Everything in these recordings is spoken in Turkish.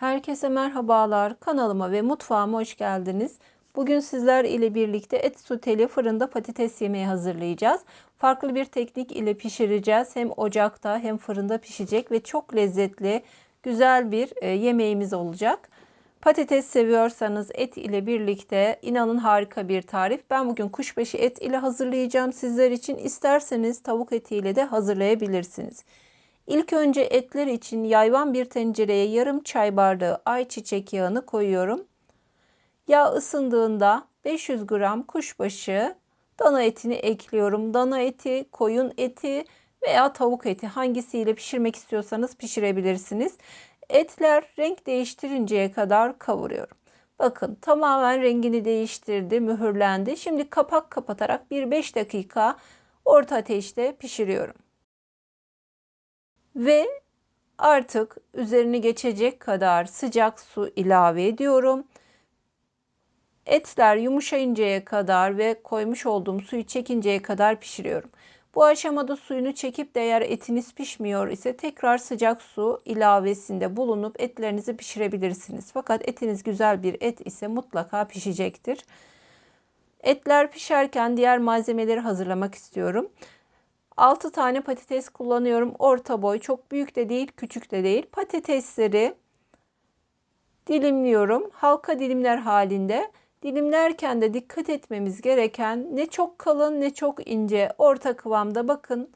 Herkese merhabalar. Kanalıma ve mutfağıma hoş geldiniz. Bugün sizler ile birlikte et soteli fırında patates yemeği hazırlayacağız. Farklı bir teknik ile pişireceğiz. Hem ocakta hem fırında pişecek ve çok lezzetli, güzel bir e, yemeğimiz olacak. Patates seviyorsanız et ile birlikte inanın harika bir tarif. Ben bugün kuşbaşı et ile hazırlayacağım sizler için. İsterseniz tavuk eti ile de hazırlayabilirsiniz. İlk önce etler için yayvan bir tencereye yarım çay bardağı ayçiçek yağını koyuyorum. Yağ ısındığında 500 gram kuşbaşı dana etini ekliyorum. Dana eti, koyun eti veya tavuk eti hangisiyle pişirmek istiyorsanız pişirebilirsiniz. Etler renk değiştirinceye kadar kavuruyorum. Bakın tamamen rengini değiştirdi, mühürlendi. Şimdi kapak kapatarak 1-5 dakika orta ateşte pişiriyorum. Ve artık üzerini geçecek kadar sıcak su ilave ediyorum. Etler yumuşayıncaya kadar ve koymuş olduğum suyu çekinceye kadar pişiriyorum. Bu aşamada suyunu çekip de eğer etiniz pişmiyor ise tekrar sıcak su ilavesinde bulunup etlerinizi pişirebilirsiniz. Fakat etiniz güzel bir et ise mutlaka pişecektir. Etler pişerken diğer malzemeleri hazırlamak istiyorum. 6 tane patates kullanıyorum. Orta boy, çok büyük de değil, küçük de değil. Patatesleri dilimliyorum. Halka dilimler halinde. Dilimlerken de dikkat etmemiz gereken ne çok kalın ne çok ince, orta kıvamda bakın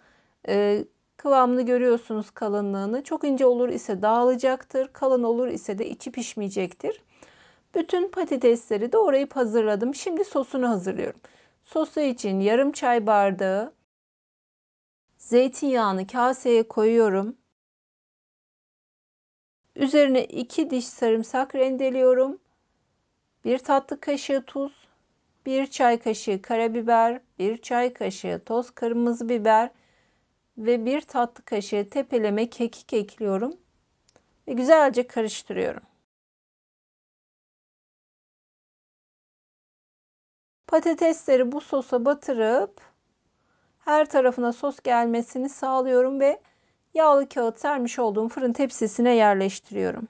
e, kıvamını görüyorsunuz kalınlığını. Çok ince olur ise dağılacaktır, kalın olur ise de içi pişmeyecektir. Bütün patatesleri doğrayıp hazırladım. Şimdi sosunu hazırlıyorum. Sosu için yarım çay bardağı Zeytinyağını kaseye koyuyorum. Üzerine 2 diş sarımsak rendeliyorum. 1 tatlı kaşığı tuz, 1 çay kaşığı karabiber, 1 çay kaşığı toz kırmızı biber ve 1 tatlı kaşığı tepeleme kekik ekliyorum ve güzelce karıştırıyorum. Patatesleri bu sosa batırıp her tarafına sos gelmesini sağlıyorum ve yağlı kağıt sermiş olduğum fırın tepsisine yerleştiriyorum.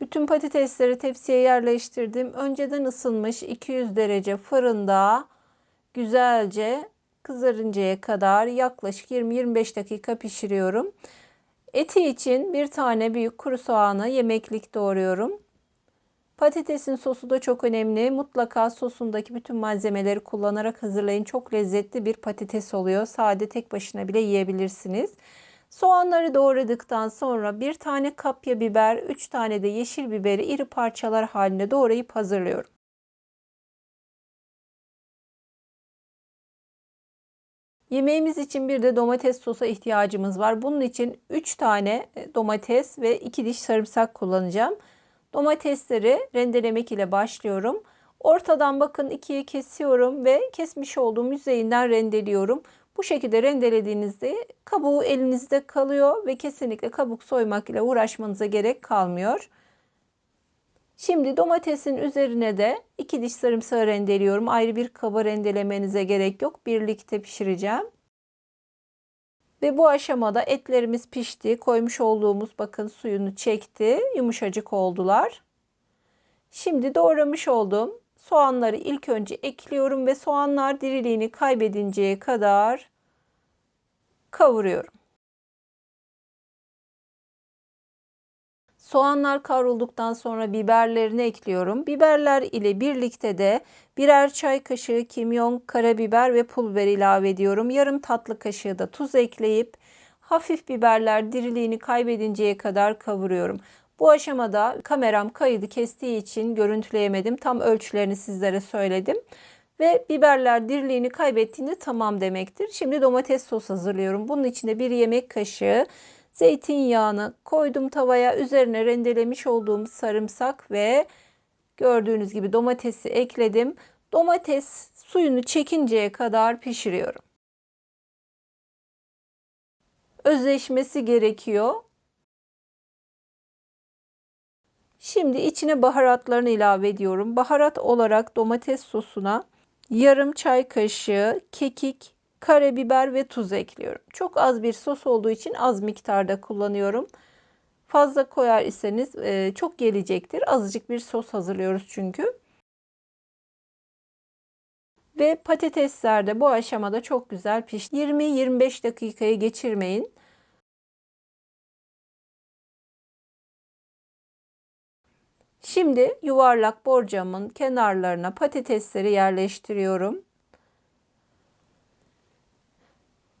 Bütün patatesleri tepsiye yerleştirdim. Önceden ısınmış 200 derece fırında güzelce kızarıncaya kadar yaklaşık 20-25 dakika pişiriyorum. Eti için bir tane büyük kuru soğanı yemeklik doğruyorum. Patatesin sosu da çok önemli. Mutlaka sosundaki bütün malzemeleri kullanarak hazırlayın. Çok lezzetli bir patates oluyor. Sade tek başına bile yiyebilirsiniz. Soğanları doğradıktan sonra bir tane kapya biber, 3 tane de yeşil biberi iri parçalar halinde doğrayıp hazırlıyorum. Yemeğimiz için bir de domates sosa ihtiyacımız var. Bunun için 3 tane e, domates ve 2 diş sarımsak kullanacağım. Domatesleri rendelemek ile başlıyorum. Ortadan bakın ikiye kesiyorum ve kesmiş olduğum yüzeyinden rendeliyorum. Bu şekilde rendelediğinizde kabuğu elinizde kalıyor ve kesinlikle kabuk soymak ile uğraşmanıza gerek kalmıyor. Şimdi domatesin üzerine de iki diş sarımsağı rendeliyorum. Ayrı bir kaba rendelemenize gerek yok. Birlikte pişireceğim. Ve bu aşamada etlerimiz pişti. Koymuş olduğumuz bakın suyunu çekti. Yumuşacık oldular. Şimdi doğramış olduğum soğanları ilk önce ekliyorum ve soğanlar diriliğini kaybedinceye kadar kavuruyorum. Soğanlar kavrulduktan sonra biberlerini ekliyorum. Biberler ile birlikte de birer çay kaşığı kimyon, karabiber ve pul biber ilave ediyorum. Yarım tatlı kaşığı da tuz ekleyip hafif biberler diriliğini kaybedinceye kadar kavuruyorum. Bu aşamada kameram kaydı kestiği için görüntüleyemedim. Tam ölçülerini sizlere söyledim. Ve biberler diriliğini kaybettiğinde tamam demektir. Şimdi domates sos hazırlıyorum. Bunun içinde bir yemek kaşığı Zeytinyağını koydum tavaya. Üzerine rendelemiş olduğum sarımsak ve gördüğünüz gibi domatesi ekledim. Domates suyunu çekinceye kadar pişiriyorum. Özleşmesi gerekiyor. Şimdi içine baharatlarını ilave ediyorum. Baharat olarak domates sosuna Yarım çay kaşığı kekik, karabiber ve tuz ekliyorum. Çok az bir sos olduğu için az miktarda kullanıyorum. Fazla koyar iseniz e, çok gelecektir. Azıcık bir sos hazırlıyoruz çünkü. Ve patatesler de bu aşamada çok güzel pişti. 20-25 dakikayı geçirmeyin. Şimdi yuvarlak borcamın kenarlarına patatesleri yerleştiriyorum.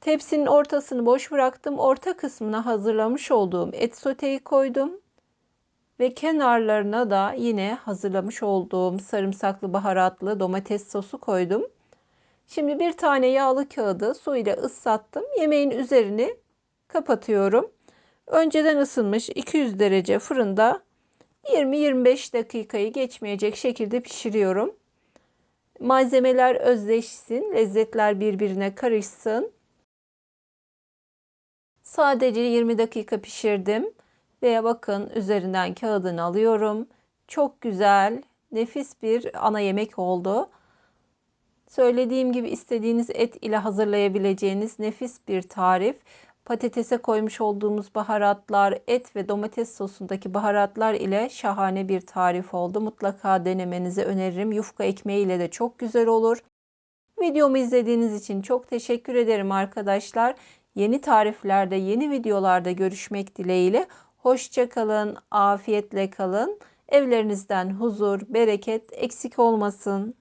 Tepsinin ortasını boş bıraktım. Orta kısmına hazırlamış olduğum et soteyi koydum. Ve kenarlarına da yine hazırlamış olduğum sarımsaklı baharatlı domates sosu koydum. Şimdi bir tane yağlı kağıdı su ile ıslattım. Yemeğin üzerini kapatıyorum. Önceden ısınmış 200 derece fırında 20-25 dakikayı geçmeyecek şekilde pişiriyorum. Malzemeler özleşsin, lezzetler birbirine karışsın. Sadece 20 dakika pişirdim. Ve bakın üzerinden kağıdını alıyorum. Çok güzel, nefis bir ana yemek oldu. Söylediğim gibi istediğiniz et ile hazırlayabileceğiniz nefis bir tarif. Patatese koymuş olduğumuz baharatlar, et ve domates sosundaki baharatlar ile şahane bir tarif oldu. Mutlaka denemenizi öneririm. Yufka ekmeği ile de çok güzel olur. Videomu izlediğiniz için çok teşekkür ederim arkadaşlar. Yeni tariflerde, yeni videolarda görüşmek dileğiyle. Hoşça kalın, afiyetle kalın. Evlerinizden huzur, bereket eksik olmasın.